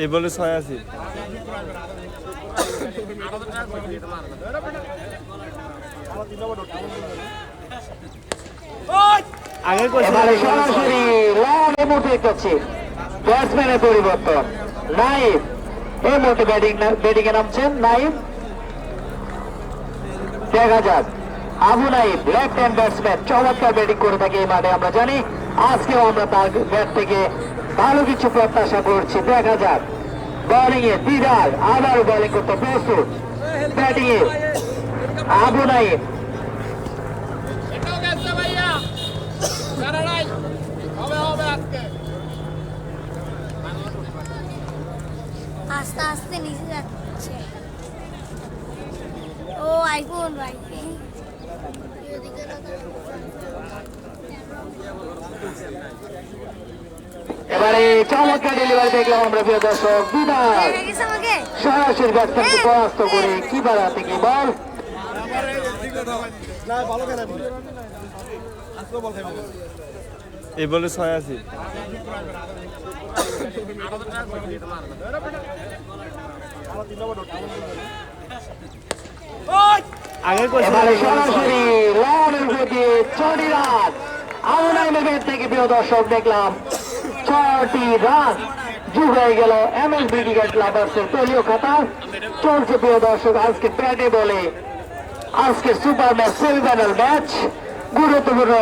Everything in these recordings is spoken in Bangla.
এই বলে ছয় আশি আগে সরাসরি দেখতে ব্যাটসম্যানের পরিবর্তন। নাইম এই মুহূর্তে ব্যাটিং ব্যাটিং এ নামছেন নাইম। দেখা যাক। Abu Naim left hand batsman চমৎকার ব্যাটিং করে থাকে এই মাঠে আমরা জানি। আজকেও আমরা তার ব্যাট থেকে ভালো কিছু প্রত্যাশা করছি, দেখা যাক বোলিং এ দিদার আবার বোলিং করতে প্রস্তুত। ব্যাটিং এ আবু নাইম। আস্তে আস্তে নিচে যাচ্ছে। ও আইফোন ভাই। এবারে চমৎকার ডেলিভারি দেখলাম আমরা প্রিয় দর্শক। বিদায়। আমাকে। সরাসরি ব্যাটসম্যানকে পরাস্ত করে। কি বাড়াতে কি বল? এই বলে ছয় আশি। আগে সরাসরি লনের গতি ছটি রান আউনাইমের থেকে প্রিয় দর্শক দেখলাম। ছটি রান। যুগ হয়ে গেল এম এস ক্রিকেট লাভার্সের দলীয় খাতা। চলছে প্রিয় দর্শক আজকে ব্যাটে বলে। আজকে সুপার ম্যাচ সেমিফাইনাল ম্যাচ। গুরুত্বপূর্ণ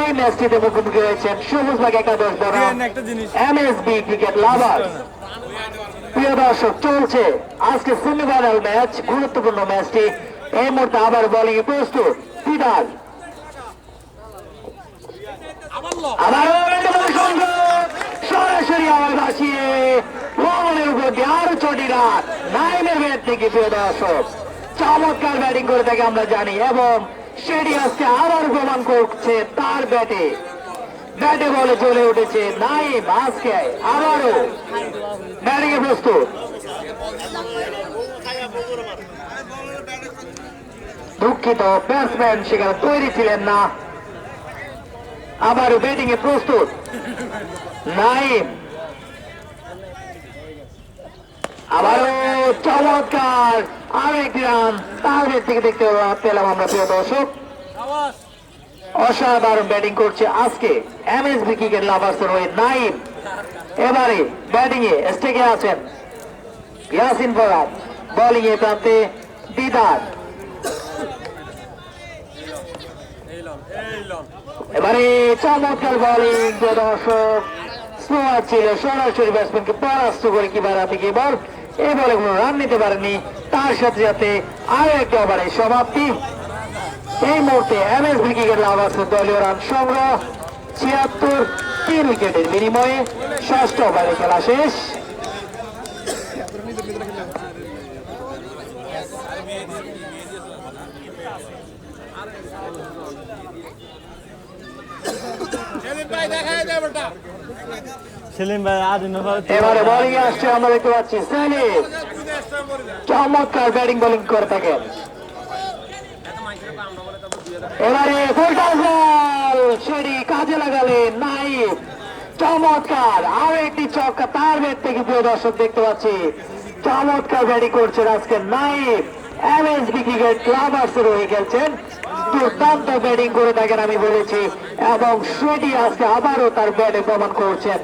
এই ম্যাচটিতে মুখোমুখি হয়েছেন সবুজ বাগ একাদশ বনাম একটা জিনিস। এমএসবি ক্রিকেট লাভার প্রিয় দর্শক চলছে আজকে সেমিফাইনাল ম্যাচ গুরুত্বপূর্ণ ম্যাচটি। এই মুহূর্তে আবার বোলিং প্রস্তুত পিটার আবারও আবার ভাসিয়ে লনের উপর দিয়ে আরও নাইনের ব্যাট থেকে প্রিয় দর্শক, চমৎকার ব্যাটিং করে থাকে আমরা জানি, এবং সেটি আজকে আবার প্রমাণ করছে তার ব্যাটে। ব্যাটে বলে চলে উঠেছে নাইম, আজকে আবারও ব্যাটিং প্রস্তুত। দুঃখিত, ব্যাটসম্যান সেখানে তৈরি ছিলেন না। আবারও ব্যাটিং এ প্রস্তুত। নাইম। আবারও চমৎকার আরও একটি রান তার দেখতে পেলাম আমরা প্রিয় দর্শক। অসাধারণ ব্যাটিং করছে আজকে এমএসবি ক্রিকেট লাভার্সের হয়ে নাইম এবারে ব্যাটিং এ স্টেকে আছেন ইয়াসিন ফরাদ বোলিং এ প্রান্তে দিদার। এবারে চমৎকার বোলিং দর্শক। স্লোয়ার ছিল সরাসরি ব্যাটসম্যানকে পরাস্ত করে কি বাড়াতে গিয়ে বল এই বলে কোনো রান নিতে পারেনি তার সাথে সাথে আরও একটা ওভারে সমাপ্তি। এই মুহূর্তে এম এস এমএসবি ক্রিকেট লাভার্সের দলীয় রান সংগ্রহ। ছিয়াত্তর তিন উইকেটের বিনিময়ে ষষ্ঠ ওভারে খেলা শেষ। দেয় বেটা সেলিম ভাই এবারে বোলিং আসছে, আমরা দেখতে পাচ্ছি সানিস চমৎকার ব্যাটিং বোলিং করে থাকেন এবারে বল সেটি কাজে চমৎকার, আরও একটি চক্কা তার ব্যাট থেকে, প্রিয় দর্শক, দেখতে পাচ্ছি। চমৎকার ব্যাটিং করছেন আজকে নাইফ। এমএসবি ক্রিকেট ক্লাবার্সের হয়ে খেলছেন দুর্দান্ত ব্যাটিং করে থাকেন, আমি বলেছি। এবং সেটি আজকে আবারও তার ব্যাটে প্রমাণ করছেন।